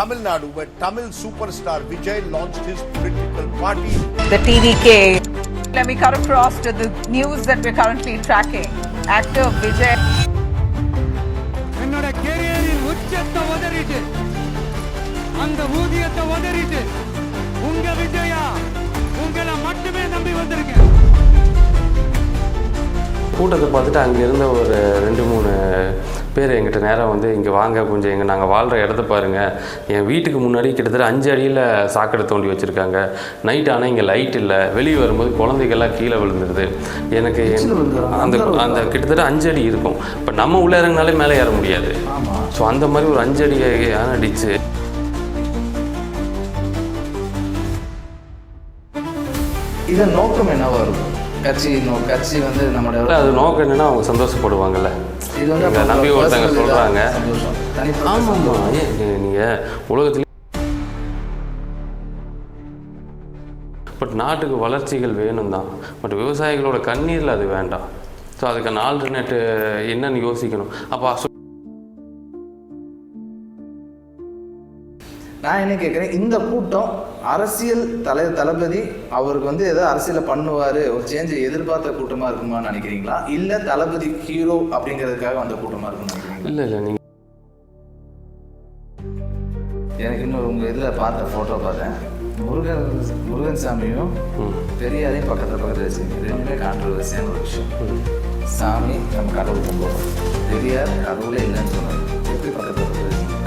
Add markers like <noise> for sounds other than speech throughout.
Tamil Nadu, where Tamil superstar Vijay launched his political party. the TVK. Let me cut across to the news that we're currently tracking. Actor Vijay என்னோட கெரியரின் உச்சத்தை உதறிட்டு அந்த ஊதியத்தை உதறிட்டு உங்க விஜயா உங்களை மட்டுமே நம்பி வந்திருக்கேன் கூட்டத்தை பார்த்துட்டு அங்கே இருந்த ஒரு ரெண்டு மூணு பேர் எங்கிட்ட நேரம் வந்து இங்கே வாங்க கொஞ்சம் எங்கள் நாங்கள் வாழ்கிற இடத்த பாருங்கள் என் வீட்டுக்கு முன்னாடி கிட்டத்தட்ட அஞ்சு அடியில் சாக்கடை தோண்டி வச்சுருக்காங்க. நைட் ஆனால் இங்கே லைட் இல்லை. வெளியே வரும்போது குழந்தைகள்லாம் கீழே விழுந்துருது. எனக்கு என்- அந்த அந்த கிட்டத்தட்ட அஞ்சு அடி இருக்கும். இப்போ நம்ம உள்ளே இறங்கினாலே மேலே ஏற முடியாது. ஸோ அந்த மாதிரி ஒரு அஞ்சு அடி அடிச்சு. இதன் நோக்கம் என்னவா இருக்கும்? கட்சி கட்சி வந்து நம்மளோட அது நோக்கம் என்னன்னா அவங்க சந்தோஷப்படுவாங்கல்ல. இது வந்து நம்பி ஒருத்தங்க சொல்கிறாங்க தனிப்பட்ட ஆமாம்மா ஏன் நீங்கள் உலகத்துல பட் நாட்டுக்கு வளர்ச்சிகள் வேணும் தான் பட் விவசாயிகளோட கண்ணீரில் அது வேண்டாம். ஸோ அதுக்கான ஆல்டர்னேட்டு என்னன்னு யோசிக்கணும். அப்போ நான் என்ன கேட்குறேன் இந்த கூட்டம் அரசியல் தலை தளபதி அவருக்கு வந்து ஏதோ அரசியலை பண்ணுவார் ஒரு சேஞ்சை எதிர்பார்த்த கூட்டமாக இருக்குமான்னு நினைக்கிறீங்களா? இல்லை தளபதி ஹீரோ அப்படிங்கிறதுக்காக வந்த கூட்டமாக நினைக்கிறீங்களா? இல்லை இல்லை நீங்கள் எனக்கு இன்னும் உங்கள் இதில் பார்த்த ஃபோட்டோ பார்த்தேன். முருகன் முருகன் சாமியும் பெரியாரையும் பக்கத்தில் பக்கத்தில் வச்சுங்க ரெண்டுமே கான்ட்ரவர்சியான ஒரு விஷயம். சாமி நம்ம கடவுள் கும்பிடுவோம் பெரியார் கடவுளே இல்லைன்னு சொன்னார். எப்படி பக்கத்தில்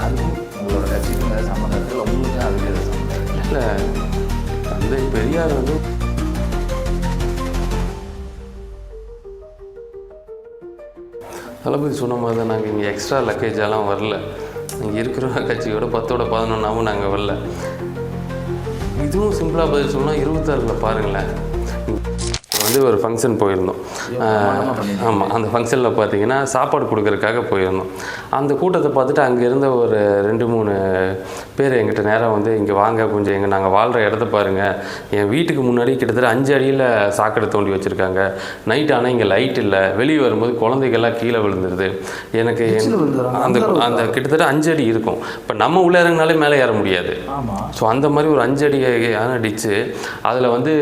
அதுக்கும் உங்களோட கட்சிக்கும் இருக்குது உங்களுக்கு அதுக்கு இல்லை தந்தை பெரியார் வந்து தளபதி சொன்ன மாதிரி தான் நாங்கள் இங்கே எக்ஸ்ட்ரா லக்கேஜெல்லாம் வரல. இங்கே இருக்கிற கட்சியோட பத்தோட பதினொன்றாவும் நாங்கள் வரல. இதுவும் சிம்பிளாக பதில் சொன்னால் இருபத்தாறில் பாருங்களேன். வந்து ஒரு ஃபங்க்ஷன் போயிருந்தோம். ஆமாம் அந்த ஃபங்க்ஷனில் பார்த்தீங்கன்னா சாப்பாடு கொடுக்கறதுக்காக போயிருந்தோம். அந்த கூட்டத்தை பார்த்துட்டு அங்கே இருந்த ஒரு ரெண்டு மூணு பேர் எங்கிட்ட நேரம் வந்து இங்கே வாங்க கொஞ்சம் எங்கள் நாங்கள் வாழ்கிற இடத்த பாருங்கள் என் வீட்டுக்கு முன்னாடி கிட்டத்தட்ட அஞ்சு அடியில் சாக்கடை தோண்டி வச்சுருக்காங்க. நைட் ஆனால் இங்கே லைட் இல்லை. வெளியே வரும்போது குழந்தைகள்லாம் கீழே விழுந்துருது. எனக்கு என்- அந்த அந்த கிட்டத்தட்ட அஞ்சு அடி இருக்கும். இப்போ நம்ம உள்ளே இறங்கினாலே மேலே ஏற முடியாது. ஸோ அந்த மாதிரி ஒரு அஞ்சு அடி அடிச்சு அதில் வந்து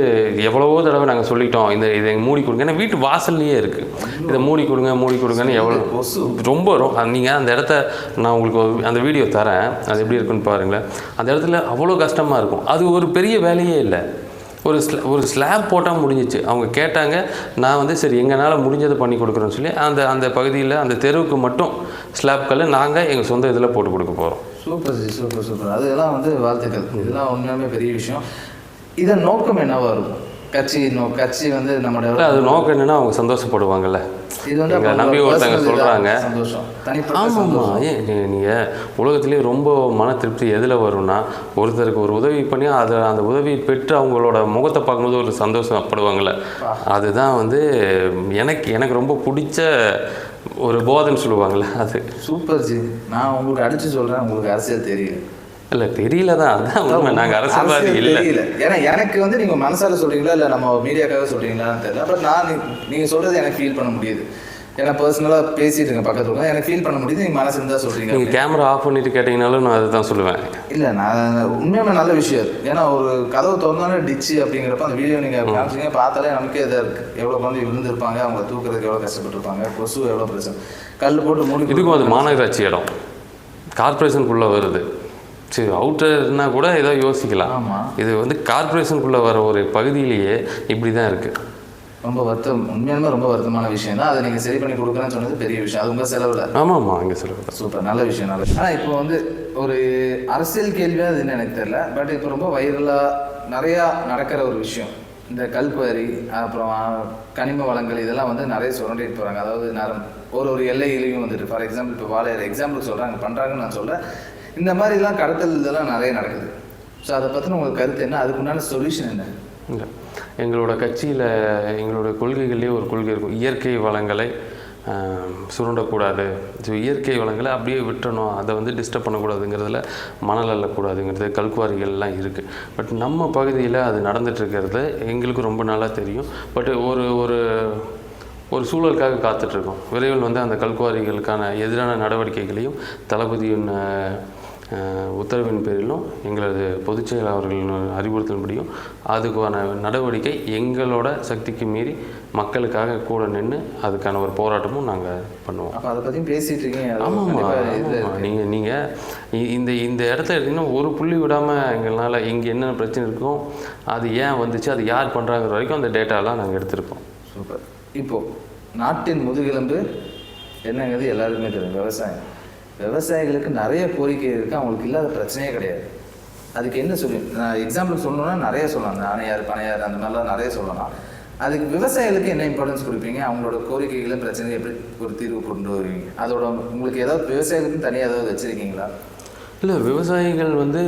எவ்வளவோ தடவை நாங்கள் சொல்லிட்டோம். இந்த இதை மூடி கொடுங்க. ஏன்னா வீட்டு வாசல்லையே இருக்குது இதை மூடி கொடுங்க மூடி கொடுங்கன்னு எவ்வளோ ரொம்ப நீங்கள் அந்த இடத்த நான் உங்களுக்கு அந்த வீடியோ தரேன். அது எப்படி இருக்குன்னு பாருங்களேன். அந்த இடத்துல அவ்வளோ கஷ்டமாக இருக்கும். அது ஒரு பெரிய வேலையே இல்லை. ஒரு ஸ்ல ஒரு ஸ்லாப் போட்டால் முடிஞ்சிச்சு. அவங்க கேட்டாங்க நான் வந்து சரி எங்களால் முடிஞ்சதை பண்ணி கொடுக்குறோன்னு சொல்லி அந்த அந்த பகுதியில் அந்த தெருவுக்கு மட்டும் ஸ்லாப் கல் நாங்கள் எங்கள் சொந்த இதில் போட்டு கொடுக்க போகிறோம் சூப்பர் ஜி சூப்பர் சூப்பர். அதெல்லாம் வந்து வாழ்த்துக்கள். இதெல்லாம் உண்மையாலுமே பெரிய விஷயம். இதன் நோக்கம் என்னவா இருக்கும்? கட்சி நோ கட்சி வந்து நம்மளோட அது நோக்கம் என்னன்னா அவங்க சந்தோஷப்படுவாங்கல்ல. இது வந்து எங்களை நம்பி ஒருத்தங்க இதா சொல்கிறாங்க சந்தோஷம். ஆமாம்மா. சந்தோஷம் ஏன் நீங்கள் உலகத்துலேயே ரொம்ப மன திருப்தி எதில் வரும்னா ஒருத்தருக்கு ஒரு உதவி பண்ணி அதை அந்த உதவி பெற்று அவங்களோட முகத்தை பார்க்கும்போது ஒரு சந்தோஷப்படுவாங்கள்ல அதுதான் வந்து எனக்கு எனக்கு ரொம்ப பிடிச்ச ஒரு போதைன்னு சொல்லுவாங்கள்ல அது. சூப்பர் ஜி. நான் உங்களுக்கு அடிச்சு சொல்றேன் உங்களுக்கு அரசியல் தெரியல இல்லை தெரியல தான். அதான் நாங்கள் அரசியல்வாதி அரசியல் இல்லை. ஏன்னா எனக்கு வந்து நீங்க மனசால சொல்றீங்களா இல்ல நம்ம மீடியாக்காக சொல்றீங்களான்னு தெரியல. பட் நான் நீ- நீங்க சொல்றது எனக்கு ஃபீல் பண்ண முடியுது. ஏன்னா பர்சனலாக பேசிட்டு இருங்க பக்கத்துல. எனக்கு ஃபீல் பண்ண முடியுது. நீங்க மனசு இருந்தா சொல்றீங்க. நீங்கள் கேமரா ஆஃப் பண்ணிட்டு கேட்டிங்கனாலும் நான் அதுதான் சொல்லுவேன். இல்ல நான் உண்மையுமே நல்ல விஷயம். அது ஏன்னா ஒரு கதவு திறந்தோன்னே டிச்சு அப்படிங்கிறப்ப அந்த வீடியோ நீங்க காமிச்சீங்க. பார்த்தாலே நமக்கே இதாக இருக்கு. எவ்வளவு குழந்தை விழுந்திருப்பாங்க அவங்க தூக்குறதுக்கு எவ்வளவு கஷ்டப்பட்டிருப்பாங்க கொசு எவ்வளவு பிரச்சனை. கல் போட்டு மூடி இதுக்கும் அது மாநகராட்சி இடம். கார்ப்பரேஷனுக்குள்ளே வருது. சரி அவுட்டர்னா கூட ஏதோ யோசிக்கலாம். இது வந்து கார்ப்பரேஷனுக்குள்ளே வர ஒரு பகுதியிலேயே இப்படி தான் இருக்குது ரொம்ப வருத்தம் உண்மையாலுமே ரொம்ப வருத்தமான விஷயம் தான். அதை நீங்க சரி பண்ணி கொடுக்குறேன்னு சொன்னது பெரிய விஷயம். அது உங்க செலவுல. ஆமாம்மா இங்கே சொல்லுங்கள் சூப்பர் நல்ல விஷயம் நல்ல விஷயம். ஆனா இப்போ வந்து ஒரு அரசியல் கேள்வியா அது என்ன எனக்கு தெரியல. பட் இப்போ ரொம்ப வைரலா நிறையா நடக்கிற ஒரு விஷயம். இந்த கல்குவாரி அப்புறம் கனிம வளங்கள் இதெல்லாம் வந்து நிறைய சுரண்டிட்டு போறாங்க. அதாவது நரம் ஒரு ஒரு எல்லையிலையும் வந்துட்டு ஃபார் எக்ஸாம்பிள் இப்போ வாழையர் எக்ஸாம்பிள் சொல்றாங்க பண்றாங்கன்னு நான் சொல்றேன் இந்த மாதிரிலாம் கடத்தல் இதெல்லாம் நிறைய நடக்குது. ஸோ அதை பற்றின உங்களுக்கு கருத்து என்ன? அதுக்குண்டான சொல்யூஷன் என்ன? இல்லை எங்களோட கட்சியில் எங்களோட கொள்கைகள்லேயே ஒரு கொள்கை இருக்கும். இயற்கை வளங்களை சுருண்டக்கூடாது. ஸோ இயற்கை வளங்களை அப்படியே விட்டுறணும். அதை வந்து டிஸ்டர்ப் பண்ணக்கூடாதுங்கிறதுல மணல் அள்ளக்கூடாதுங்கிறது கல்குவாரிகள்லாம் இருக்குது பட் நம்ம பகுதியில் அது நடந்துகிட்ருக்கிறது எங்களுக்கு ரொம்ப நல்லா தெரியும். பட் ஒரு ஒரு ஒரு சூழலுக்காக காத்துட்ருக்கோம் விரைவில் வந்து அந்த கல்குவாரிகளுக்கான எதிரான நடவடிக்கைகளையும் தளபதியின் உத்தரவின் பேரிலும் எங்களது பொதுச் செயலாளர் அவர்களின் அறிவுறுத்தலின்படியும் அதுக்கான நடவடிக்கை எங்களோட சக்திக்கு மீறி மக்களுக்காக கூட நின்று அதுக்கான ஒரு போராட்டமும் நாங்கள் பண்ணுவோம். அப்போ அதை பற்றியும் பேசிட்டு இருக்கீங்க. இருக்கு. நீங்கள் நீங்கள் இந்த இந்த இடத்துல இருக்கீங்கன்னா ஒரு புள்ளி விடாமல் எங்களால் இங்கே என்னென்ன பிரச்சனை இருக்கோ அது ஏன் வந்துச்சு அது யார் பண்ணுறாங்கிற வரைக்கும் அந்த டேட்டாலாம் நாங்கள் எடுத்திருக்கோம். சூப்பர். இப்போ நாட்டின் முதுகெலும்பு என்னங்கிறது எல்லாருக்குமே தெரியும் விவசாயம். விவசாயிகளுக்கு நிறைய கோரிக்கை இருக்குது அவங்களுக்கு இல்லாத பிரச்சனையே கிடையாது. அதுக்கு என்ன சொல்லி நான் எக்ஸாம்பிள் சொல்லணும்னா நிறைய சொல்லலாம். அந்த அணையார் பனையார் அந்த மாதிரிலாம் நிறைய சொல்லலாம். அதுக்கு விவசாயிகளுக்கு என்ன இம்பார்ட்டன்ஸ் கொடுப்பீங்க? அவங்களோட கோரிக்கைகளை பிரச்சனை எப்படி ஒரு தீர்வு கொண்டு வருவீங்க? அதோட உங்களுக்கு ஏதாவது விவசாயிகளுக்கு தனியாக ஏதாவது வச்சுருக்கீங்களா? இல்லை விவசாயிகள் வந்து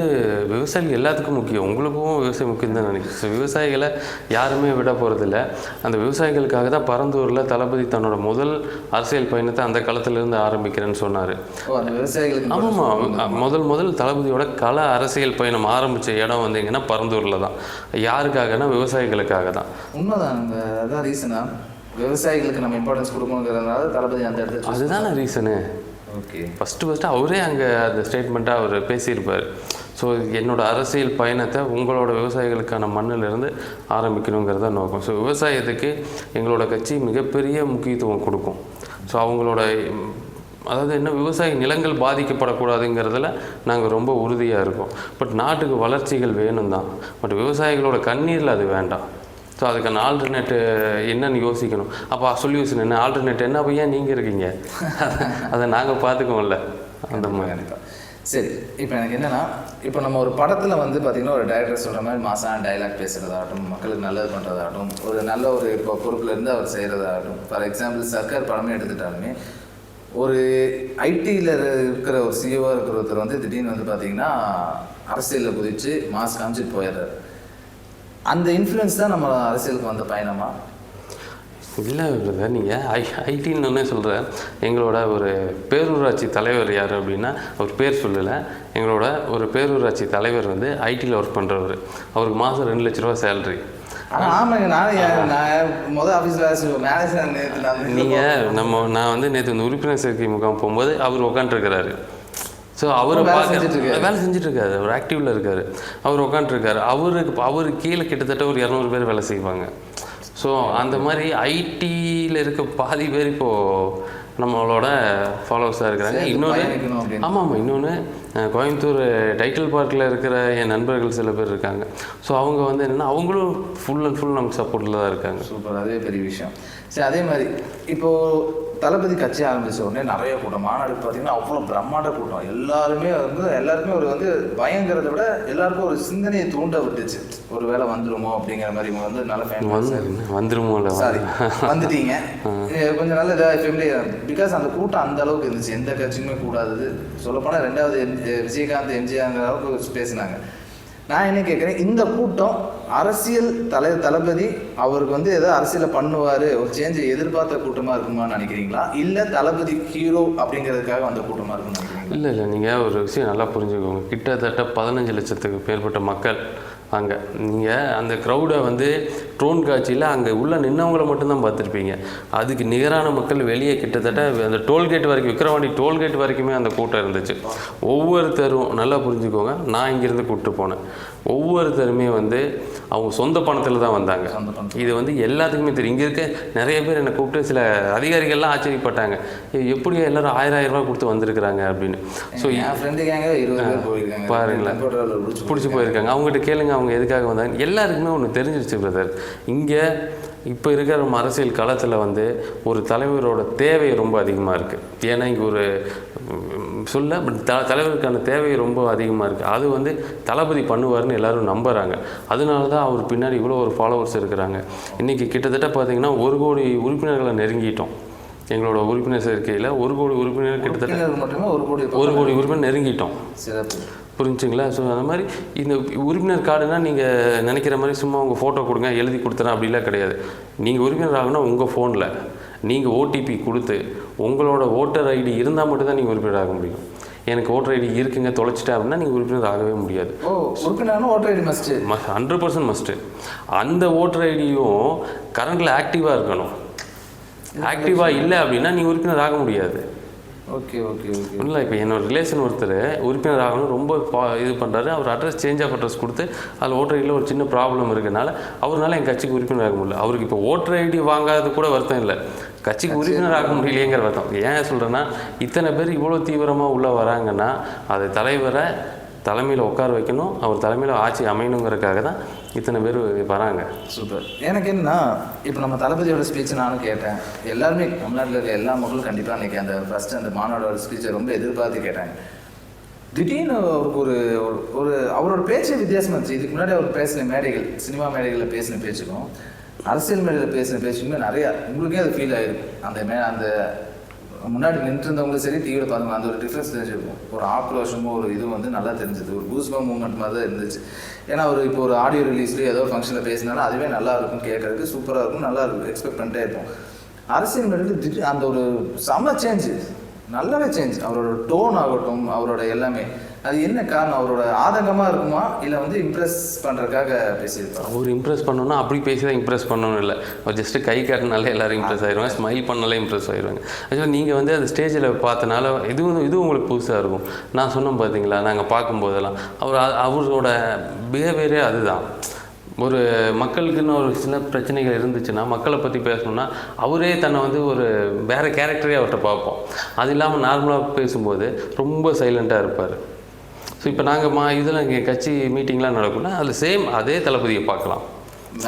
விவசாயிகள் எல்லாத்துக்கும் முக்கியம். உங்களுக்கும் விவசாயம் முக்கியம் தான் நினைக்கிறேன். ஸோ விவசாயிகளை யாருமே விட போகிறதில்ல அந்த விவசாயிகளுக்காக தான் பரந்தூரில் தளபதி தன்னோட முதல் அரசியல் பயணத்தை அந்த காலத்திலேருந்து ஆரம்பிக்கிறேன்னு சொன்னார். ஆமாம்மா முதல் முதல் தளபதியோட கல அரசியல் பயணம் ஆரம்பித்த இடம் வந்து எங்கன்னா பரந்தூரில் தான். யாருக்காகனா? விவசாயிகளுக்காக தான். உண்மைதான். அந்த அதான் ரீசனா விவசாயிகளுக்கு நம்ம இம்பார்ட்டன்ஸ் கொடுக்கணுங்கிறதுனால தளபதி அந்த இடத்துல அதுதானே ரீசனு ஓகே. ஃபஸ்ட்டு ஃபஸ்ட்டு அவரே அங்கே அந்த ஸ்டேட்மெண்ட்டாக அவர் பேசியிருப்பார். ஸோ என்னோடய அரசியல் பயணத்தை உங்களோட விவசாயிகளுக்கான மண்ணிலிருந்து ஆரம்பிக்கணுங்கிறத நோக்கம். ஸோ விவசாயத்துக்கு எங்களோட கட்சி மிகப்பெரிய முக்கியத்துவம் கொடுக்கும். ஸோ அவங்களோட அதாவது என்ன விவசாய நிலங்கள் பாதிக்கப்படக்கூடாதுங்கிறதுல நாங்கள் ரொம்ப உறுதியாக இருக்கோம். பட் நாட்டுக்கு வளர்ச்சிகள் வேணும் தான் பட் விவசாயிகளோட கண்ணீரில் அது வேண்டாம். ஸோ அதுக்கான ஆல்டர்னேட்டு என்னன்னு யோசிக்கணும். அப்போ சொல்யூஷன் என்ன? ஆல்டர்னேட் என்ன? அப்போ ஏன் நீங்கள் இருக்கீங்க? அதை நாங்கள் பார்த்துக்குவோம்ல அந்த மாதிரி. சரி இப்போ எனக்கு என்னன்னா இப்போ நம்ம ஒரு படத்தில் வந்து பார்த்தீங்கன்னா ஒரு டைரக்டர் சொல்கிற மாதிரி மாசான டைலாக் பேசுகிறதாகட்டும் மக்களுக்கு நல்லது பண்ணுறதாகட்டும் ஒரு நல்ல ஒரு இப்போ பொறுப்புல இருந்து அவர் செய்கிறதாகட்டும் ஃபார் எக்ஸாம்பிள் சர்க்கார் படமே எடுத்துட்டாலுமே ஒரு ஐடியில் இருக்கிற ஒரு சிஓவாக இருக்கிற ஒருத்தர் வந்து திடீர்னு வந்து பார்த்தீங்கன்னா அரசியலில் குதிச்சு மாஸ் காமிச்சிட்டு போயிடுறாரு. அந்த இன்ஃப்ளூயன்ஸ் தான் நம்ம அரசியலுக்கு வந்த பயணமா? இல்லை பிரதர் நீங்கள் ஐ ஐடின்னு ஒன்றே சொல்கிறேன் எங்களோட ஒரு பேரூராட்சி தலைவர் யார் அப்படின்னா அவர் பேர் சொல்லலை. எங்களோட ஒரு பேரூராட்சி தலைவர் வந்து ஐடியில் ஒர்க் பண்ணுறவர் அவருக்கு மாதம் ரெண்டு லட்ச ரூபா சேலரி ஆனால் ஆமாங்க ஏன் நான் மொதல் ஆஃபீஸில் வேலை செய்வோம். மேனேஜர் நேற்று நான் நீங்கள் நம்ம நான் வந்து நேற்று இந்த உறுப்பினர் சேர்க்கை முகாம் போகும்போது அவர் உட்காந்துருக்கிறாரு ஸோ அவரை வேலை செஞ்சுட்டு இருக்காரு. வேலை செஞ்சுட்டு இருக்காரு அவர் ஆக்டிவில் இருக்கார். அவர் உட்காந்துருக்காரு அவருக்கு அவர் கீழே கிட்டத்தட்ட ஒரு இரநூறு பேர் வேலை செய்வாங்க. ஸோ அந்த மாதிரி ஐடியில் இருக்க பாதி பேர் இப்போது நம்மளோட ஃபாலோவர்ஸாக இருக்கிறாங்க. இன்னொன்று. ஆமாம் ஆமாம் இன்னொன்று கோயம்புத்தூர் டைட்டில் பார்க்கில் இருக்கிற என் நண்பர்கள் சில பேர் இருக்காங்க. ஸோ அவங்க வந்து என்னென்னா அவங்களும் ஃபுல் அண்ட் ஃபுல் நமக்கு சப்போர்ட்டில் தான் இருக்காங்க. சூப்பர் அதே பெரிய விஷயம். சரி அதே மாதிரி இப்போ தளபதி கட்சி ஆரம்பிச்ச உடனே நிறைய கூட்டம். மாநாடு பார்த்தீங்கன்னா அவ்வளோ பிரம்மாண்ட கூட்டம். எல்லாருமே வந்து எல்லாருக்குமே ஒரு வந்து பயங்கிறத விட எல்லாருக்கும் ஒரு சிந்தனையை தூண்ட விட்டுச்சு. ஒரு வேளை வந்துருமோ அப்படிங்கிற மாதிரி இவங்க வந்து நல்ல ஃபேமஸ் வந்து வந்துருமோ சாரி வந்துட்டீங்க. கொஞ்சம் நல்ல இதாக ஃபெமிலியர் பிகாஸ் அந்த கூட்டம் அந்த அளவுக்கு இருந்துச்சு. எந்த கட்சியுமே கூடாதது. சொல்லப்போனால் ரெண்டாவது விஜயகாந்த் எம்ஜிஆர்ங்கிற அளவுக்கு பேசினாங்க. நான் என்ன கேட்குறேன் இந்த கூட்டம் அரசியல் தலை தளபதி அவருக்கு வந்து ஏதோ அரசியலை பண்ணுவார் ஒரு சேஞ்சை எதிர்பார்த்த கூட்டமாக இருக்குமான்னு நினைக்கிறீங்களா? இல்லை தளபதி ஹீரோ அப்படிங்கிறதுக்காக வந்த கூட்டமாக இருக்கும்னு இல்லை இல்லை நீங்கள் ஒரு விஷயம் நல்லா புரிஞ்சுக்கோங்க. கிட்டத்தட்ட பதினஞ்சு லட்சத்துக்கு மேற்பட்ட மக்கள் அங்கே. நீங்கள் அந்த க்ரௌடை வந்து ட்ரோன் காட்சியில் அங்கே உள்ள நின்னவங்கள மட்டும்தான் பார்த்துருப்பீங்க. அதுக்கு நிகரான மக்கள் வெளியே கிட்டத்தட்ட அந்த டோல்கேட் வரைக்கும் விக்ரவாண்டி டோல்கேட் வரைக்குமே அந்த கூட்டம் இருந்துச்சு. ஒவ்வொருத்தரும் நல்லா புரிஞ்சுக்கோங்க நான் இங்கேருந்து கூப்பிட்டு போனேன். ஒவ்வொருத்தருமே வந்து அவங்க சொந்த பணத்தில் தான் வந்தாங்க. இது வந்து எல்லாத்துக்குமே தெரியும். இங்கே இருக்க நிறைய பேர் என்னை கூப்பிட்டு சில அதிகாரிகள்லாம் ஆச்சரியப்பட்டாங்க. "ஏய், எப்படி எல்லாரும் ஆயிரம் ஆயிரம் ரூபாய் கொடுத்து வந்திருக்கிறாங்க அப்படின்னு. ஸோ என் ஃப்ரெண்டு கேங்க இருபது பேர் போயிருக்காங்க. பாருங்களேன். பிடிச்சி போயிருக்காங்க. அவங்ககிட்ட கேளுங்க அவங்க எதுக்காக வந்தாங்க எல்லாருக்குமே ஒன்று தெரிஞ்சிருச்சு பிரதர் இங்கே இப்போ இருக்கிற அரசியல் களத்தில் வந்து ஒரு தலைவரோட தேவை ரொம்ப அதிகமாக இருக்குது ஏன்னா இங்கே ஒரு சொல்ல but த தலைவருக்கான தேவை ரொம்ப அதிகமாக இருக்குது அது வந்து தளபதி பண்ணுவார்னு எல்லாரும் நம்புகிறாங்க அதனால தான் அவர் பின்னாடி இவ்வளோ ஒரு ஃபாலோவர்ஸ் இருக்கிறாங்க. இன்றைக்கி கிட்டத்தட்ட பார்த்தீங்கன்னா ஒரு கோடி உறுப்பினர்களை நெருங்கிட்டோம். எங்களோட உறுப்பினர் சேர்க்கையில் ஒரு கோடி உறுப்பினர் கிட்டத்தட்ட ஒரு கோடி ஒரு கோடி உறுப்பினர் நெருங்கிட்டோம். புரிஞ்சுங்களா? ஸோ அந்த மாதிரி இந்த உறுப்பினர் கார்டுனா நீங்கள் நினைக்கிற மாதிரி சும்மா உங்கள் ஃபோட்டோ கொடுங்க எழுதி கொடுத்துறேன் அப்படிலாம் கிடையாது. நீங்கள் உறுப்பினர் ஆகணும் உங்கள் ஃபோனில் நீங்கள் ஓடிபி கொடுத்து உங்களோட ஓட்டர் ஐடி இருந்தால் மட்டும்தான் நீங்கள் உறுப்பினர் ஆக முடியும். எனக்கு ஓட்டர் ஐடி இருக்குங்க தொலைச்சிட்டேன் அப்படின்னா நீங்கள் உறுப்பினர் ஆகவே முடியாது. Voter ID must hundred percent must அந்த ஓட்டர் ஐடியும் கரண்டில் ஆக்டிவாக இருக்கணும். ஆக்டிவாக இல்லை அப்படின்னா நீ உறுப்பினர் ஆக முடியாது. Okay okay okay. இல்லை இப்போ என்னோட ரிலேஷன் ஒருத்தர் உறுப்பினர் ஆகணும் ரொம்ப பா- இது பண்ணுறாரு அவர் அட்ரஸ் சேஞ்ச் ஆஃப் அட்ரஸ் கொடுத்து அதில் ஓட்டர் ஐடியில் ஒரு சின்ன ப்ராப்ளம் இருக்கனால அவரால் என் கட்சிக்கு உறுப்பினர் ஆக முடியல. அவருக்கு இப்போ ஓட்டர் ஐடி வாங்காதது கூட வருத்தம் இல்லை. கட்சிக்கு உறுப்பினர் ஆக முடியலையேங்கிற வருத்தம். ஏன் சொல்கிறேன்னா இத்தனை பேர் இவ்வளோ தீவிரமாக உள்ளே வராங்கன்னா அது தலைவரை தலைமையில் உட்கார வைக்கணும். அவர் தலைமையில் ஆட்சி அமையணுங்கிறதுக்காக தான் இத்தனை பேர் வராங்க. சூப்பர் எனக்கு என்னன்னா இப்போ நம்ம தளபதியோட ஸ்பீச் நானும் கேட்டேன். எல்லாருமே தமிழ்நாட்டில் இருக்க எல்லா மக்களும் கண்டிப்பாக அன்றைக்கி அந்த ஃபஸ்ட்டு அந்த மாநாடோட ஸ்பீச்சை ரொம்ப எதிர்பார்த்து கேட்டாங்க. திடீர்னு அவருக்கு ஒரு ஒரு- ஒரு அவரோட பேச்சு வித்தியாசமா இருந்துச்சு. இதுக்கு முன்னாடி அவர் பேசின மேடைகள் சினிமா மேடைகளில் பேசின பேச்சுக்கும் அரசியல் மேடையில் பேசின பேச்சுக்குமே நிறையா உங்களுக்கே அது ஃபீல் ஆகிருக்கும் அந்த மே அந்த முன்னாடி நின்றுருந்தவங்களும் சரி டிவியில் பாருங்க அந்த ஒரு டிஃப்ரென்ஸ் தெரிஞ்சிருக்கும் ஒரு ஆக்ரோஷமும் ஒரு இது வந்து நல்லா தெரிஞ்சது. ஒரு பூஸ்பா மூமெண்ட் மாதிரி தான் இருந்துச்சு. ஏன்னா ஒரு இப்போ ஒரு ஆடியோ ரிலீஸ்லேயே ஏதோ ஃபங்க்ஷனில் பேசினாலும் அதுவே நல்லா இருக்கும் கேட்கறதுக்கு சூப்பராக இருக்கும் நல்லா இருக்கும் எக்ஸ்பெக்ட் பண்ணிட்டே இருப்போம். அரசியல் நடுவில் திடீர் அந்த ஒரு செம்ம சேஞ்சு நல்லாவே சேஞ்ச் அவரோட டோன் ஆகட்டும் அவரோட எல்லாமே. அது என்ன காரணம்? அவரோட ஆதங்கமாக இருக்குமா? இல்லை வந்து இம்ப்ரெஸ் பண்ணுறதுக்காக பேசியிருப்பார் அவர் இம்ப்ரெஸ் பண்ணணும்னா அப்படி பேசி தான் இம்ப்ரெஸ் பண்ணணும் இல்லை. அவர் ஜஸ்ட்டு கை காட்டினாலே எல்லாரும் இம்ப்ரெஸ் ஆயிடுவாங்க ஸ்மைல் பண்ணாலே இம்ப்ரெஸ் ஆயிடுவாங்க ஆக்சுவலாக நீங்கள் வந்து அந்த ஸ்டேஜில் பார்த்தனால இதுவும் இதுவும் உங்களுக்கு புதுசாக இருக்கும். நான் சொன்னோம் பார்த்தீங்களா நாங்கள் பார்க்கும்போதெல்லாம். அவர் அவரோட பிஹேவியரே அதுதான். ஒரு மக்களுக்குன்னு ஒரு சின்ன பிரச்சனைகள் இருந்துச்சுன்னா மக்களை பற்றி பேசணும்னா அவரே தன்னை வந்து ஒரு வேறு கேரக்டரே அவர்கிட்ட பார்ப்போம். அது இல்லாமல் நார்மலாக பேசும்போது ரொம்ப சைலண்ட்டாக இருப்பார். ஸோ இப்போ நாங்கள் மா இதில் இங்கே கட்சி மீட்டிங்லாம் நடக்கும்னா அதில் சேம் அதே தளபதியை பார்க்கலாம்.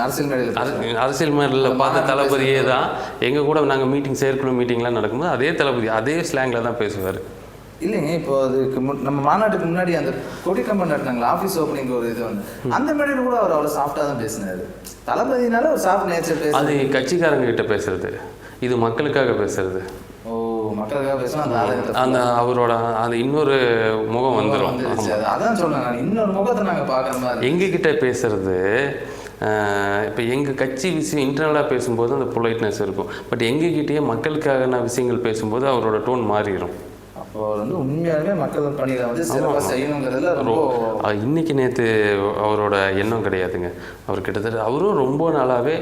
அரசியல் மேடையில் அரசு- அரசியல் மேடையில் பார்த்த தளபதியே தான். எங்கள் கூட நாங்கள் மீட்டிங் செயற்குழு மீட்டிங்லாம் நடக்கும்போது அதே தளபதி அதே ஸ்லாங்கில் தான் பேசுவார். இல்லைங்க இப்போ அதுக்கு முன் நம்ம மாநாட்டுக்கு முன்னாடி அந்த கொடி கம்பன் நடத்தினாங்களா ஆஃபீஸ் ஓப்பனிங் ஒரு இது வந்து. அந்த மேடையில் கூட அவர் அவ்வளோ சாஃப்டாக தான் பேசினாரு. தளபதினால ஒரு சாஃப்ட் நேச்சர் அது கட்சிக்காரங்க கிட்ட பேசுறது. இது மக்களுக்காக பேசுறது. மக்களுக்காக பேசணும் அந்த ஆதங்கத்தை அந்த அவரோட அந்த இன்னொரு முகம் வந்துடும் அது அதான் நான் இன்னொரு முகத்தை நாங்கள் பார்க்குற மாதிரி எங்ககிட்ட பேசுறது இப்போ எங்கள் கட்சி விஷயம் இன்டர்னலாக பேசும்போது அந்த பொலைட்னஸ் இருக்கும். பட் எங்ககிட்டயே மக்களுக்கான விஷயங்கள் பேசும்போது அவரோட டோன் மாறிடும் இன்னைக்கு நேற்று அவரோட எண்ணம் கிடையாதுங்க. அவர் கிட்டத்தட்ட அவரும் ரொம்ப நாளாகவே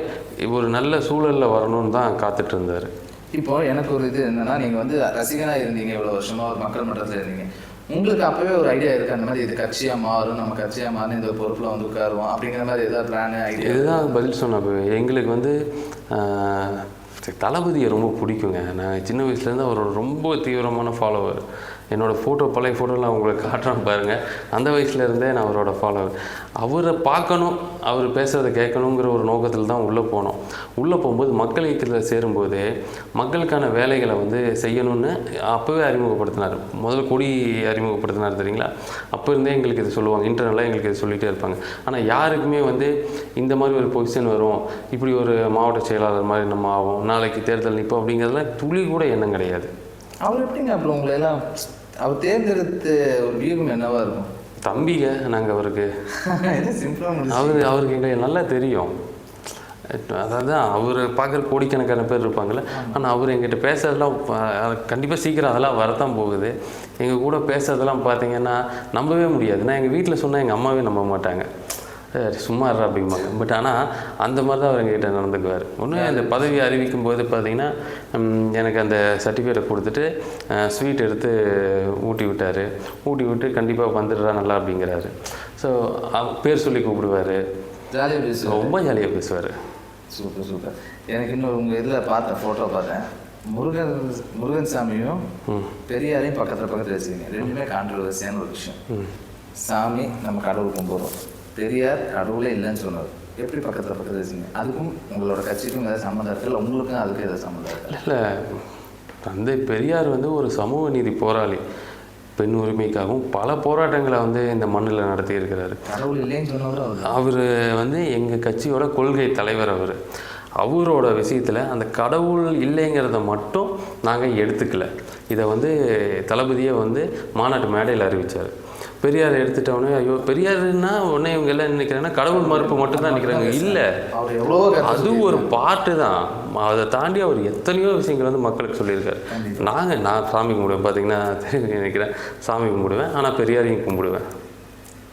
ஒரு நல்ல சூழலில் வரணும்னு தான் காத்துட்டு இருந்தார். இப்போ எனக்கு ஒரு இது என்னன்னா நீங்க வந்து ரசிகனா இருந்தீங்க இவ்வளவு வருஷமா ஒரு மக்கள் மன்றத்துல இருந்தீங்க. உங்களுக்கு அப்பவே ஒரு ஐடியா இருக்கு? அந்த மாதிரி இது கட்சியா மாறும் நம்ம கட்சியா மாறும் இந்த பொறுப்புல வந்து உட்காருவோம் அப்படிங்கிற மாதிரி ஏதாவது பிளான் ஐடியா இதுதான் பதில் சொன்னப்போ எங்களுக்கு வந்து தளபதியை ரொம்ப பிடிக்குங்க. நான் சின்ன வயசுலேருந்து அவரோட ரொம்ப தீவிரமான ஃபாலோவர் என்னோடய ஃபோட்டோ பழைய ஃபோட்டோலாம் உங்களுக்கு காட்டுறேன் பாருங்கள் அந்த வயசுலேருந்தே நான் அவரோட ஃபாலோவர் அவரை பார்க்கணும் அவர் பேசுகிறத கேட்கணுங்கிற ஒரு நோக்கத்தில் தான் உள்ளே போனோம். உள்ளே போகும்போது மக்கள் இயக்கத்தில் சேரும்போது மக்களுக்கான வேலைகளை வந்து செய்யணும்னு அப்போவே அறிமுகப்படுத்தினார். முதல்ல கொடி அறிமுகப்படுத்தினார் தெரியுங்களா? அப்போ இருந்தே எங்களுக்கு இது சொல்லுவாங்க. இன்டர்னலாக எங்களுக்கு இது சொல்லிகிட்டே இருப்பாங்க. ஆனால் யாருக்குமே வந்து இந்த மாதிரி ஒரு பொசிஷன் வரும். இப்படி ஒரு மாவட்ட செயலாளர் மாதிரி நம்ம ஆகும் நாளைக்கு தேர்தல் நிற்போம் அப்படிங்கிறதுலாம் துளி கூட எண்ணம் கிடையாது. அவர் எப்படிங்க அப்புறம் உங்களை எல்லாம் அவர் தேர்ந்தெடுத்த ஒரு வியூகம் என்னவா இருக்கும்? தம்பிங்க நாங்கள் அவருக்கு. <laughs> அவர் அவருக்கு எங்களுக்கு நல்லா தெரியும். அதாவது அவர் பார்க்குற கோடிக்கணக்கான பேர் இருப்பாங்கள்ல ஆனால் அவர் எங்கிட்ட பேசுறதெல்லாம் கண்டிப்பாக சீக்கிரம் அதெல்லாம் வரத்தான் போகுது. எங்கள் கூட பேசுறதெல்லாம் பார்த்தீங்கன்னா நம்பவே முடியாது. நான் எங்கள் வீட்டில் சொன்னால் எங்கள் அம்மாவே நம்ப மாட்டாங்க. "ஏய், சும்மா இருறா அப்படிம்பாங்க. பட் ஆனால் அந்த மாதிரி தான் அவர் எங்ககிட்ட நடந்துக்குவார். ஒன்று அந்த பதவி அறிவிக்கும் போது பார்த்தீங்கன்னா எனக்கு அந்த சர்டிஃபிகேட்டை கொடுத்துட்டு ஸ்வீட் எடுத்து ஊட்டி விட்டார். ஊட்டி விட்டு கண்டிப்பாக வந்துடுறா நல்லா அப்படிங்கிறாரு. ஸோ பேர் சொல்லி கூப்பிடுவார். ஜாலியாக பேசுவோம் ரொம்ப ஜாலியாக பேசுவார். Super super. எனக்கு இன்னொரு உங்க இதுல பார்த்தேன் போட்டோ பார்த்தேன். முருகன் முருகன் சாமியும் பெரியாரையும் பக்கத்துல பக்கத்துல வச்சுக்கீங்க. ரெண்டுமே கான்ட்ரவர்சியான ஒரு விஷயம். சாமி நம்ம கடவுள் கும்பிடுறோம் பெரியார் கடவுளே இல்லைன்னு சொன்னார். எப்படி பக்கத்துல பக்கத்துல வச்சுங்க அதுக்கும் உங்களோட கட்சிக்கும் ஏதாவது சம்மந்தம் இருக்கு? இல்லை உங்களுக்கும் அதுக்கும் ஏதாவது சம்மந்தம் இருக்கு? இல்லை தந்தை பெரியார் வந்து ஒரு சமூக நீதி போராளி. பெண் உரிமைக்காகவும் பல போராட்டங்களை வந்து இந்த மண்ணில் நடத்தி இருக்கிறாரு கடவுள் இல்லைன்னு சொன்னவரும் அவர். அவர் வந்து எங்கள் கட்சியோட கொள்கை தலைவர் அவர். அவரோட விஷயத்தில் அந்த கடவுள் இல்லைங்கிறத மட்டும் நாங்கள் எடுத்துக்கல. இதை வந்து தளபதியே வந்து மாநாட்டு மேடையில் அறிவித்தார் பெரியார் எடுத்துட்டவொடனே ஐயோ பெரியாருன்னா உடனே இவங்க எல்லாம் நினைக்கிறாங்கன்னா கடவுள் மறுப்பு மட்டும்தான் நினைக்கிறாங்க இல்லை. அது ஒரு பாட்டு தான். அதை தாண்டி அவர் எத்தனையோ விஷயங்கள் வந்து மக்களுக்கு சொல்லியிருக்காரு. நாங்கள் நான் சாமி கும்பிடுவேன். பார்த்தீங்கன்னா தெரியும் நினைக்கிறேன். சாமி கும்பிடுவேன். ஆனால் பெரியாரையும் கும்பிடுவேன்.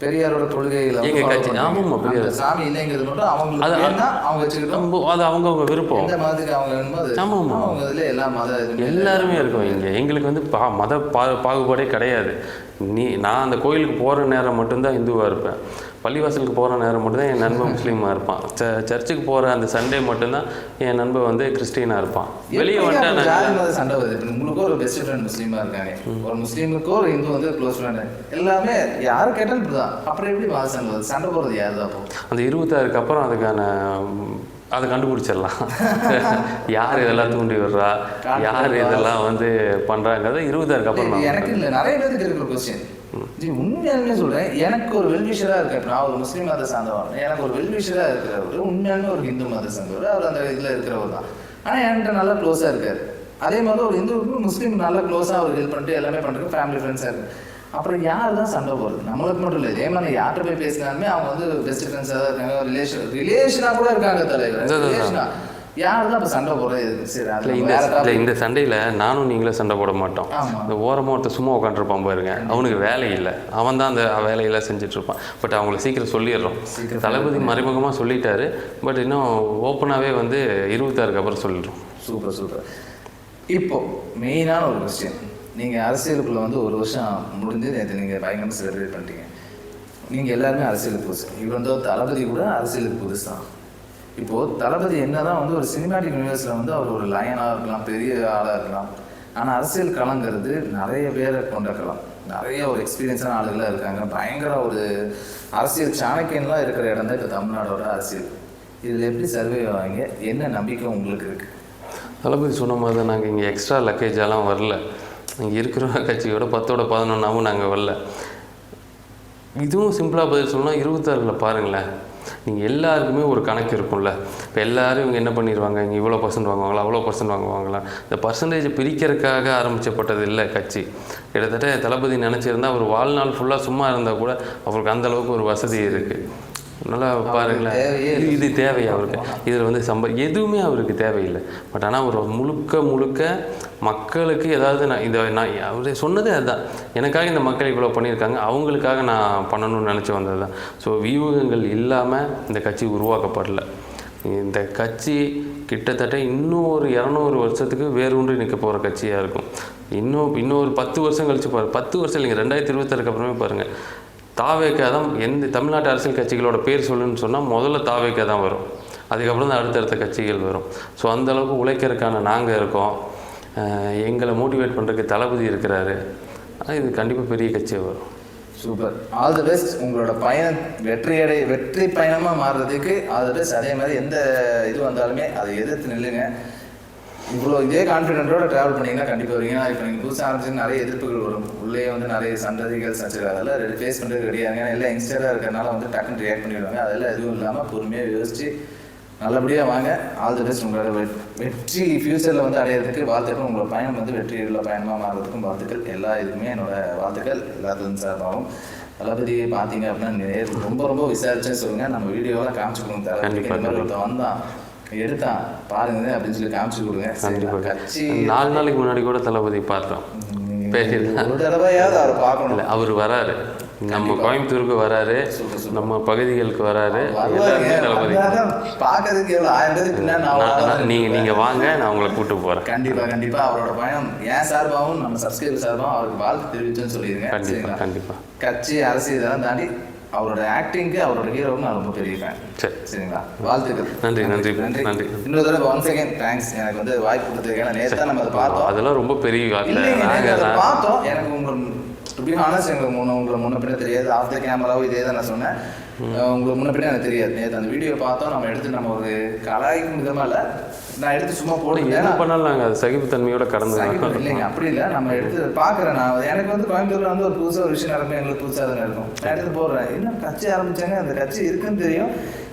பெரியாரோட கொள்கைகளை எங்க கட்சி-. ஆமாம்மா, பெரியார். சாமி இல்லைங்கிறது மட்டும் அது- வேணா அவங்க வச்சுக்கிட்டோம். விருப்பம். எந்த மதத்துக்கு அவங்க. அவங்க இதுல எல்லா மத எல்லாருமே இருக்கோம் இங்கே. எங்களுக்கு வந்து பா மத பா பாகுபாடே கிடையாது. நீ நான் அந்த கோயிலுக்கு போகிற நேரம் மட்டும்தான் இந்துவாக இருப்பேன். பள்ளிவாசலுக்கு போகிற நேரம் மட்டும்தான் என் நண்பன் முஸ்லீமாக இருப்பான். ச சர்ச்சுக்கு போகிற அந்த சண்டே மட்டும்தான் என் நண்பன் வந்து கிறிஸ்டினாக இருப்பான். வெளியே வந்துட்டா சண்டை வருது? இப்ப உங்களுக்கு ஒரு பெஸ்ட் ஃப்ரெண்ட் முஸ்லீமா இருக்காங்க. ஒரு முஸ்லீமுக்கோ ஒரு இந்து வந்து க்ளோஸ் ஃப்ரெண்ட் எல்லாமே யாரு கேட்டாலும் இப்படிதான். அப்புறம் எப்படி சண்டை வருது? சண்டை போடுறது யாரு தான் அந்த இருபத்தாறுக்கு அப்புறம் அதுக்கான அதை கண்டுபிடிச்சிடலாம். <laughs> யார் இதெல்லாம் தூண்டி விடுறா? யார் இதெல்லாம் வந்து பண்ணுறாங்கிறத இருபத்தாறுக்கு அப்புறம் எனக்கு இல்ல நிறைய பேருக்கு இருக்கிற கொஸ்டின் உண்மையாலுமே சொல்றேன் எனக்கு ஒரு வெல்விஷரா இருக்க நான் ஒரு முஸ்லீம் மத சார்ந்தவன் எனக்கு ஒரு வெல்விஷரா இருக்கிறவர் உண்மையாலுமே ஒரு இந்து மத சார்ந்தவர் அவர் அந்த இதுல இருக்கிறவர் தான். ஆனா என்கிட்ட நல்லா க்ளோஸா இருக்காரு. அதே மாதிரி ஒரு இந்துவுக்கு முஸ்லீம் நல்லா க்ளோஸா அவர் ஹெல்ப் பண்ணிட்டு எல்லாமே பண்றது ஃபேமிலி ஃப்ரெண்ட்ஸா இருக்கு அப்புறம் யார் தான் சண்டை போடுறது? நம்மளுக்கு மட்டும் இல்லை மாதிரி யார்கிட்ட போய் பேசினாலுமே அவங்க வந்து பெஸ்ட் ஃப்ரெண்ட்ஸாக தான் இருக்காங்க ரிலேஷன் ரிலேஷனாக கூட இருக்காங்க தலைவர். ரிலேஷனா இந்த சண்டையில் நானும் நீங்களும் சண்டை போட மாட்டோம். இந்த ஓரமாக ஒருத்தர் சும்மா உட்காந்துருப்பான் பாருங்க. அவனுக்கு வேலை இல்லை. அவன் தான் அந்த வேலையெல்லாம் செஞ்சுட்டு இருப்பான் பட் அவங்களுக்கு சீக்கிரம் சொல்லிடுறோம். தளபதி மறைமுகமாக சொல்லிட்டாரு. பட் இன்னும் ஓப்பனாகவே வந்து இருபத்தாறுக்கு அப்புறம் சொல்லிடுறோம். Super super. இப்போ மெயினான ஒரு கொஸ்டின் நீங்கள் அரசியலுக்குள்ளே வந்து ஒரு வருஷம் முடிஞ்சு நேற்று நீங்கள் பயங்கரமாக செலிப்ரேட் பண்ணிட்டீங்க. நீங்கள் எல்லாருமே அரசியலுக்கு புதுசு. இவர் வந்து தளபதி கூட அரசியலுக்கு புதுசு. தான் இப்போது தளபதி என்ன தான் வந்து ஒரு சினிமாட்டிக் யூனிவர்ஸில் வந்து அவர் ஒரு லயனாக இருக்கலாம் பெரிய ஆளாக இருக்கலாம். ஆனால் அரசியல் களங்கிறது நிறைய பேரை கொண்ட களம் நிறைய ஒரு எக்ஸ்பீரியன்ஸான ஆளுகளாக இருக்காங்க. பயங்கர ஒரு அரசியல் சாணக்கியன்லாம் இருக்கிற இடம் தான் இப்போ தமிழ்நாடோட அரசியல். இதில் எப்படி சர்வே வாங்க என்ன நம்பிக்கை உங்களுக்கு இருக்குது தளபதி சொன்ன மாதிரி தான் நாங்கள் இங்கே எக்ஸ்ட்ரா லக்கேஜெல்லாம் வரல. இங்கே இருக்கிற கட்சியோட பத்தோட பதினொன்றாவும் நாங்கள் வரல. இதுவும் சிம்பிளாக பதில் சொல்லணும்னா இருபத்தாறில் பாருங்களேன். நீங்கள் எல்லாருக்குமே ஒரு கணக்கு இருக்கும்ல. இப்போ எல்லோரும் இவங்க என்ன பண்ணிடுவாங்க இங்கே இவ்வளோ பர்சன்ட் வாங்குவாங்களா? அவ்வளோ பர்சன்ட் வாங்குவாங்களா? இந்த பர்சன்டேஜ் பிரிக்கிறதுக்காக ஆரம்பிச்சப்பட்டது இல்லை கட்சி. கிட்டத்தட்ட தளபதி நினச்சிருந்தா அவர் வாழ்நாள் ஃபுல்லாக சும்மா இருந்தால் கூட அவருக்கு அந்த அளவுக்கு ஒரு வசதி இருக்குது நல்லா பாருங்களேன். இது தேவை அவருக்கு? இதில் வந்து சம்ப எதுவுமே அவருக்கு தேவையில்லை. பட் ஆனால் ஒரு முழுக்க முழுக்க மக்களுக்கு ஏதாவது நான் இதை நான் அவர் சொன்னதே அதுதான். எனக்காக இந்த மக்கள் இவ்வளோ பண்ணியிருக்காங்க அவங்களுக்காக நான் பண்ணணும்னு நினச்சி வந்தது தான். ஸோ வியூகங்கள் இல்லாமல் இந்த கட்சி உருவாக்கப்படல. இந்த கட்சி கிட்டத்தட்ட இன்னும் ஒரு இரநூறு வருஷத்துக்கு வேரூன்றி நிற்க போகிற கட்சியாக இருக்கும். இன்னும் இன்னும் ஒரு பத்து வருஷம் கழிச்சு பாரு பத்து வருஷம் இல்லைங்க ரெண்டாயிரத்தி இருபத்தாறுக்கு அப்புறமே பாருங்கள் தாவேக்கா தான் எந்த தமிழ்நாட்டு அரசியல் கட்சிகளோட பேர் சொல்லுன்னு சொன்னால் முதல்ல தாவேக்கா தான் வரும். அதுக்கப்புறம் தான் அடுத்தடுத்த கட்சிகள் வரும். ஸோ அந்த அளவுக்கு உழைக்கிறதுக்கான நாங்கள் இருக்கோம். எங்களை மோட்டிவேட் பண்ணுறதுக்கு தளபதி இருக்கிறாரு. ஆனால் இது கண்டிப்பாக பெரிய கட்சியாக வரும். சூப்பர். ஆல் தி பெஸ்ட் உங்களோட பயணம் வெற்றி அடை வெற்றி பயணமாக மாறுறதுக்கு ஆல் தி பெஸ்ட் அதே மாதிரி எந்த இது வந்தாலுமே அதை எதிர்த்து நில்லுங்க. இவ்வளோ இதே கான்ஃபிடென்ட்டோட ட்ராவல் பண்ணீங்கன்னா கண்டிப்பாக வருவீங்க. ஏன்னா இப்போ நீங்கள் புதுசாக ஆரம்பிச்சு நிறைய எதிர்ப்புகள் வரும். உள்ளே வந்து நிறைய சந்ததிகள் சச்சரவு அதெல்லாம் ஃபேஸ் பண்ணுறது ரெடியாக ஏன்னா எல்லாம் யங்ஸ்டராக இருக்கிறனால வந்து டக்குன்னு ரியாக்ட் பண்ணிடுவாங்க. அதெல்லாம் எதுவும் இல்லாமல் பொறுமையாக யோசிச்சு நல்லபடியாக வாங்க. ஆல் தி பெஸ்ட் உங்களோட வெற்றி ஃப்யூச்சரில் வந்து அடையிறதுக்கு வாழ்த்துக்கள். உங்களோட பயணம் வந்து வெற்றியுள்ள பயணமாக மாறுறதுக்கும் வாழ்த்துக்கள். எல்லா இதுக்குமே என்னோட வாழ்த்துக்கள். எல்லாத்துக்கும் சார்பாகவும். தளபதி பார்த்தீங்க அப்படின்னா ரொம்ப ரொம்ப விசாரிச்சேன்னு சொல்லுங்க. நம்ம வீடியோலாம் காமிச்சு கொடுங்க தளபதி ஒருத்தன் வந்தான் எடுத்தான். பாருங்க அப்படின்னு சொல்லி காமிச்சு கொடுங்க? கண்டிப்பாக கட்சி நாலு நாளைக்கு முன்னாடி கூட தளபதி பார்த்தோம். பேசியிருந்தேன் ஒரு தடவையாவது அவர் பார்க்கணும். இல்லை அவர் வராரு. நம்ம கோயம்புத்தூருக்கு வராரு. நம்ம பகுதிகளுக்கு வராரு. எல்லாருமே தளபதி. பார்க்கறதுக்கு எவ்வளவு? ஆயிரம் பேருக்கு பின்னாடி நீங்கள் நீங்கள் வாங்க நான் உங்களை கூட்டு போகிறேன் கண்டிப்பா கண்டிப்பா. அவரோட பயணம் என் சார்பாகவும் நம்ம சப்ஸ்கிரைபர் சார்பாகவும் அவருக்கு வாழ்த்து தெரிவிச்சோன்னு சொல்லிடுங்க. கண்டிப்பாக சரிங்களா? கண்டிப்பாக கட்சி அரசியல் இதெல்லாம் தாண்டி அவரோட ஆக்டிங்க்கு அவரோட ஹீரோவும் நான் ரொம்ப பெரிய ஃபேன் சரி. சரிங்களா? வாழ்த்துக்கள். நன்றி, நன்றி, நன்றி. இன்னொரு தடவை ஒன் செகண்ட் தேங்க்ஸ் எனக்கு வந்து வாய்ப்பு கொடுத்ததுக்கு ஏன்னா நேற்று நம்ம அதை பார்த்தோம். அதெல்லாம் ரொம்ப பெரிய பார்த்தோம். எனக்கு உங்க டு பி ஹானஸ்ட் எங்களுக்கு முன்ன உங்களை முன்ன பின்ன தெரியாது. ஆஃப் த கேமராவும் இதே தான் நான் சொன்னேன் உங்களுக்கு முன்ன பின்ன எனக்கு தெரியாது. நேற்று அந்த வீடியோ பார்த்தோம். நம்ம எடுத்து நம்ம ஒரு கலாய்க்கும் விதமா இல்லை. நான் எடுத்து சும்மா போடுங்க. எது பண்ணாலும் நாங்கள் அது சகிப்புத்தன்மையோட கடந்து இல்லைங்க அப்படி இல்லை. நம்ம எடுத்து பார்க்குறேன் நான். எனக்கு வந்து கோயம்புத்தூர்ல வந்து ஒரு புதுசாக ஒரு விஷயம் நடக்கும் எங்களுக்கு புதுசாக தானே இருக்கும். நான் எடுத்து போடுறேன். என்ன கட்சி ஆரம்பிச்சாங்க? அந்த கட்சி இருக்குன்னு தெரியும்.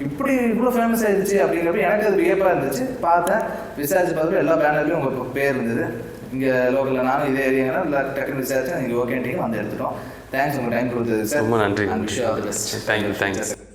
இப்படி இவ்வளோ ஃபேமஸ் ஆயிடுச்சு அப்படிங்கிறப்ப எனக்கு அது வியப்பாக இருந்துச்சு. பார்த்தேன். விசாரிச்சு பார்த்தப்ப எல்லா பேனர்லையும் உங்கள் பேர் இருந்தது. இங்கே லோக்கலில் நானும் இதே ஏரியாங்கன்னா இல்லை டக்குன்னு விசாரிச்சு நீங்கள் ஓகேன்ட்டீங்க வந்து எடுத்துட்டோம். தேங்க்ஸ் உங்கள் டைம் கொடுத்தது சார் ரொம்ப நன்றி. Thank you thanks